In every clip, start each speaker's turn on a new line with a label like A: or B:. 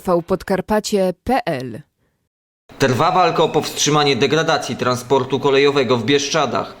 A: tvpodkarpacie.pl
B: Trwa walka o powstrzymanie degradacji transportu kolejowego w Bieszczadach.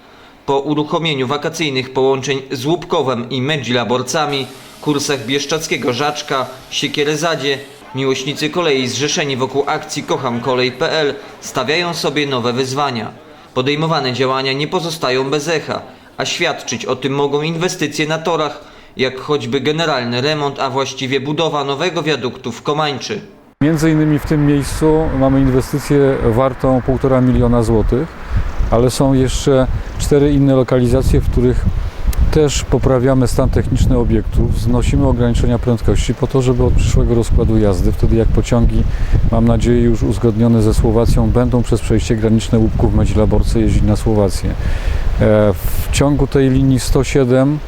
B: Po uruchomieniu wakacyjnych połączeń z Łupkowem i Medźlaborcami, kursach Bieszczadzkiego Żaczka, Siekierezadzie, miłośnicy kolei zrzeszeni wokół akcji kochamkolej.pl stawiają sobie nowe wyzwania. Podejmowane działania nie pozostają bez echa, a świadczyć o tym mogą inwestycje na torach, jak choćby generalny remont, a właściwie budowa nowego wiaduktu w Komańczy.
C: Między innymi w tym miejscu mamy inwestycję wartą 1,5 miliona złotych, ale są jeszcze cztery inne lokalizacje, w których też poprawiamy stan techniczny obiektów, znosimy ograniczenia prędkości po to, żeby od przyszłego rozkładu jazdy, wtedy jak pociągi, mam nadzieję już uzgodnione ze Słowacją, będą przez przejście graniczne Łupków Medźlaborce jeździć na Słowację. E, W ciągu tej linii 107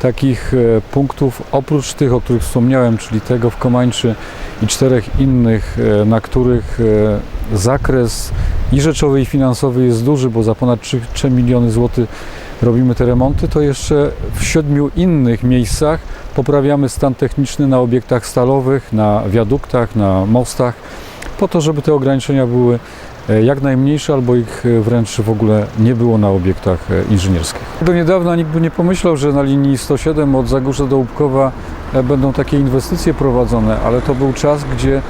C: takich e, punktów, oprócz tych, o których wspomniałem, czyli tego w Komańczy i czterech innych, e, na których e, zakres i rzeczowy i finansowy jest duży, bo za ponad 3, 3 miliony złotych robimy te remonty, to jeszcze w siedmiu innych miejscach poprawiamy stan techniczny na obiektach stalowych, na wiaduktach, na mostach, po to, żeby te ograniczenia były e, jak najmniejsze, albo ich e, wręcz w ogóle nie było na obiektach e, inżynierskich. Do niedawna nikt by nie pomyślał, że na linii 107 od Zagórza do Łupkowa będą takie inwestycje prowadzone, ale to był czas, gdzie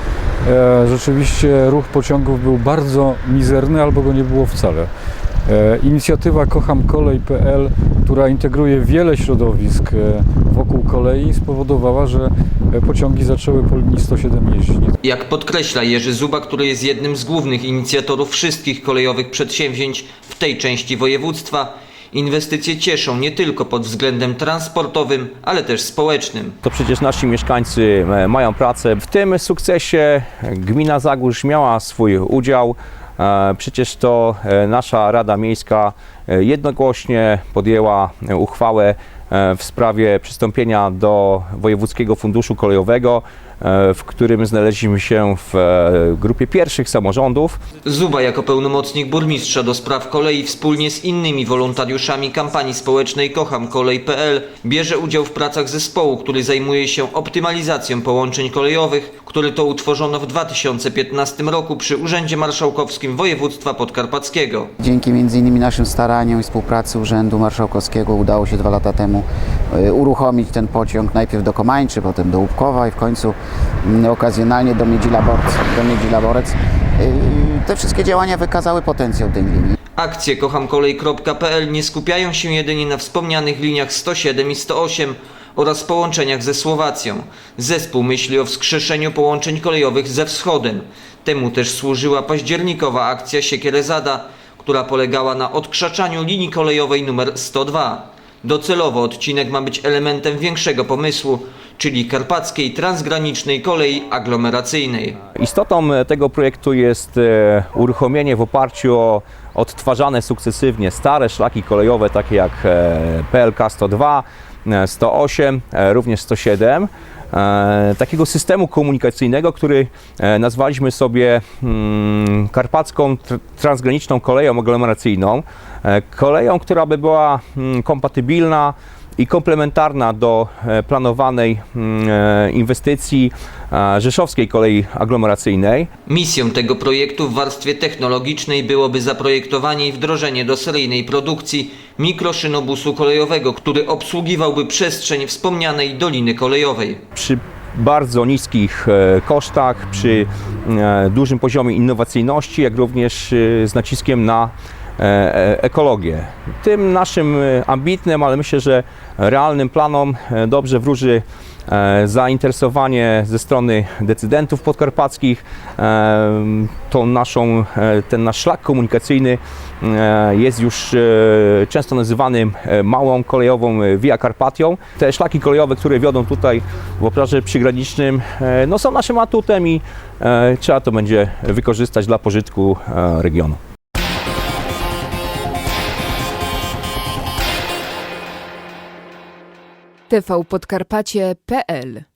C: rzeczywiście ruch pociągów był bardzo mizerny albo go nie było wcale. E, Inicjatywa kochamkolej.pl, która integruje wiele środowisk e, wokół kolei, spowodowała, że e, pociągi zaczęły po linii 107 jeździć.
B: Jak podkreśla Jerzy Zuba, który jest jednym z głównych inicjatorów wszystkich kolejowych przedsięwzięć w tej części województwa, inwestycje cieszą nie tylko pod względem transportowym, ale też społecznym.
D: To przecież nasi mieszkańcy mają pracę. W tym sukcesie gmina Zagórz miała swój udział. E, Przecież to e, nasza Rada Miejska e, jednogłośnie podjęła uchwałę w sprawie przystąpienia do Wojewódzkiego Funduszu Kolejowego, w którym znaleźliśmy się w e, grupie pierwszych samorządów.
B: Zuba jako pełnomocnik burmistrza do spraw kolei wspólnie z innymi wolontariuszami kampanii społecznej kochamkolej.pl bierze udział w pracach zespołu, który zajmuje się optymalizacją połączeń kolejowych, który to utworzono w 2015 roku przy Urzędzie Marszałkowskim Województwa Podkarpackiego.
E: Dzięki m.in. naszym staraniom i współpracy Urzędu Marszałkowskiego udało się dwa lata temu e, uruchomić ten pociąg najpierw do Komańczy, potem do Łupkowa i w końcu okazjonalnie do Miedzi-Laborec. Do Miedzi-Laborec. E, Te wszystkie działania wykazały potencjał tej linii.
B: Akcje kochamkolej.pl nie skupiają się jedynie na wspomnianych liniach 107 i 108 oraz połączeniach ze Słowacją. Zespół myśli o wskrzeszeniu połączeń kolejowych ze wschodem. Temu też służyła październikowa akcja Siekierezada, która polegała na odkrzaczaniu linii kolejowej numer 102. Docelowo odcinek ma być elementem większego pomysłu, czyli karpackiej transgranicznej kolei aglomeracyjnej.
D: Istotą e, tego projektu jest e, uruchomienie w oparciu o odtwarzane sukcesywnie stare szlaki kolejowe, takie jak PLK 102, e, 108, e, również 107. e, Takiego systemu komunikacyjnego, który nazwaliśmy sobie mm, Karpacką tr- Transgraniczną Koleją Aglomeracyjną. Koleją, która by była mm, kompatybilna i komplementarna do e, planowanej mm, e, inwestycji e, Rzeszowskiej Kolei Aglomeracyjnej.
B: Misją tego projektu w warstwie technologicznej byłoby zaprojektowanie i wdrożenie do seryjnej produkcji mikroszynobusu kolejowego, który obsługiwałby przestrzeń wspomnianej Doliny Kolejowej.
D: Przy bardzo niskich kosztach, przy dużym poziomie innowacyjności, jak również z naciskiem na ekologię. Tym naszym e, ambitnym, ale myślę, że realnym planom e, dobrze wróży e, zainteresowanie ze strony decydentów podkarpackich. E, Tą naszą, e, ten nasz szlak komunikacyjny e, jest już e, często nazywany e, małą kolejową e, Via Carpatią. Te szlaki kolejowe, które wiodą tutaj w obszarze przygranicznym, e, no są naszym atutem i e, trzeba to będzie wykorzystać dla pożytku e, regionu.
A: tvpodkarpacie.pl